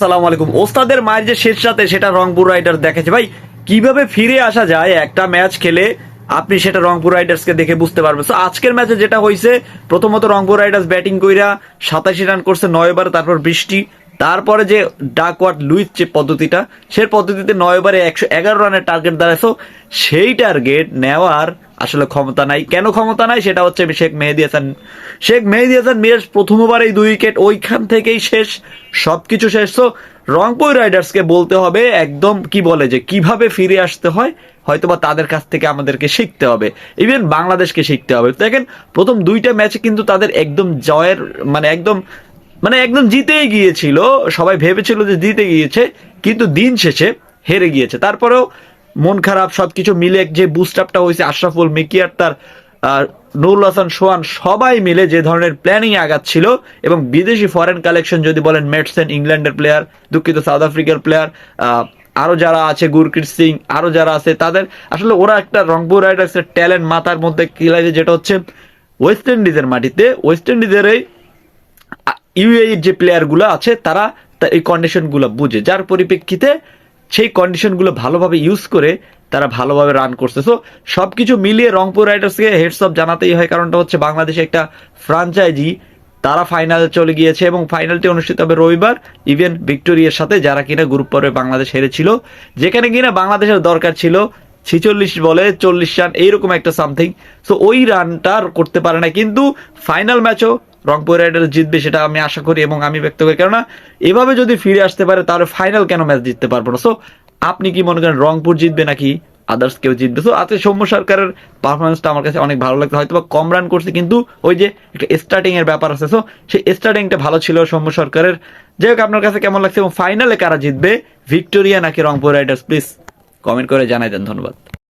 সালাম আলাইকুম। ওস্তাদের মায়ের যে শেষ রাতে সেটা রংপুর রাইডার দেখেছে। ভাই, কীভাবে ফিরে আসা যায় একটা ম্যাচ খেলে আপনি সেটা রংপুর রাইডার্সকে দেখে বুঝতে পারবেন। তো আজকের ম্যাচে যেটা হয়েছে, প্রথমত রংপুর রাইডার্স ব্যাটিং কইরা সাতাশি রান করছে নয় ওভারে তারপর বৃষ্টি, তারপরে যে ডাকওয়ার্ড লুইস যে পদ্ধতিটা, সে পদ্ধতিতে নয় ওভারে একশো এগারো রানের টার্গেট দাঁড়াইছো সেই টার্গেট নেওয়ার আসলে ক্ষমতা নাই। কেন ক্ষমতা নাই? সেটা হচ্ছে শেখ মেহেদি হাসান। শেখ মেহেদি হাসান মিরাজ প্রথমবার এই দুই উইকেট, ওইখান থেকেই শেষ, সবকিছু শেষ। তো রংপুর রাইডার্সকে বলতে হবে একদম কি বলে যে কীভাবে ফিরে আসতে হয়, হয়তোবা তাদের কাছ থেকে আমাদেরকে শিখতে হবে। ইভেন বাংলাদেশকে শিখতে হবে। দেখেন, প্রথম দুইটা ম্যাচে কিন্তু তাদের একদম জয়ের মানে একদম মানে একদম জিতেই গিয়েছিল। সবাই ভেবেছিল যে জিতে গিয়েছে, কিন্তু দিন শেষে হেরে গিয়েছে। তারপরেও মন খারাপ, সবকিছু মিলে যে বুস্ট আপটা হয়েছে, আশরাফুল মিকিয়ার তার নুরুল হাসান, সোহান সবাই মিলে যে ধরনের প্ল্যানিং আগাচ্ছিল এবং বিদেশি ফরেন কালেকশন যদি বলেন মেটসেন ইংল্যান্ডের প্লেয়ার দুঃখিত সাউথ আফ্রিকার প্লেয়ার আরও যারা আছে গুরকির সিং আরও যারা আছে, তাদের আসলে ওরা একটা রংপুর রাইডার্সের ট্যালেন্ট মাথার মধ্যে কিলাইছে যেটা হচ্ছে ওয়েস্ট ইন্ডিজের মাটিতে। ওয়েস্ট ইন্ডিজের এই ইউএই যে প্লেয়ারগুলো আছে, তারা এই কন্ডিশনগুলো বুঝে। যার পরিপ্রেক্ষিতে সেই কন্ডিশনগুলো ভালোভাবে ইউজ করে তারা ভালোভাবে রান করছে। সো সবকিছু মিলিয়ে রংপুর রাইডার্সকে হেডস অফ জানাতেই হয়, কারণটা হচ্ছে বাংলাদেশে একটা ফ্রাঞ্চাইজি তারা ফাইনালে চলে গিয়েছে এবং ফাইনালটি অনুষ্ঠিত হবে রবিবার ইভেন ভিক্টোরিয়ার সাথে যারা কিনা গ্রুপ পর্বে বাংলাদেশ হেরেছিল, যেখানে কিনা বাংলাদেশের দরকার ছিল ছিচল্লিশ বলে চল্লিশ রান, এইরকম একটা সামথিং সো ওই রানটা করতে পারে না। কিন্তু ফাইনাল ম্যাচও রংপুর রাইডার্স জিতবে সেটা আমি আশা করি এবং আমি ব্যক্ত করি। কেননা, এভাবে যদি ফিরে আসতে পারে তাহলে ফাইনাল কেন ম্যাচ জিততে পারব না? সো আপনি কি মনে করেন রংপুর জিতবে নাকি আদার্স কেউ জিতবে? সো আজকে সৌম্য সরকারের পারফরমেন্সটা আমার কাছে অনেক ভালো লাগছে। হয়তো বা কম রান করছে, কিন্তু ওই যে একটা স্টার্টিং এর ব্যাপার আছে। সো সেই স্টার্টিংটা ভালো ছিল সৌম্য সরকারের। যাই হোক, আপনার কাছে কেমন লাগছে এবং ফাইনালে কারা জিতবে? ভিক্টোরিয়া নাকি রংপুর রাইডার্স? প্লিজ কমেন্ট করে জানাই দেন, ধন্যবাদ।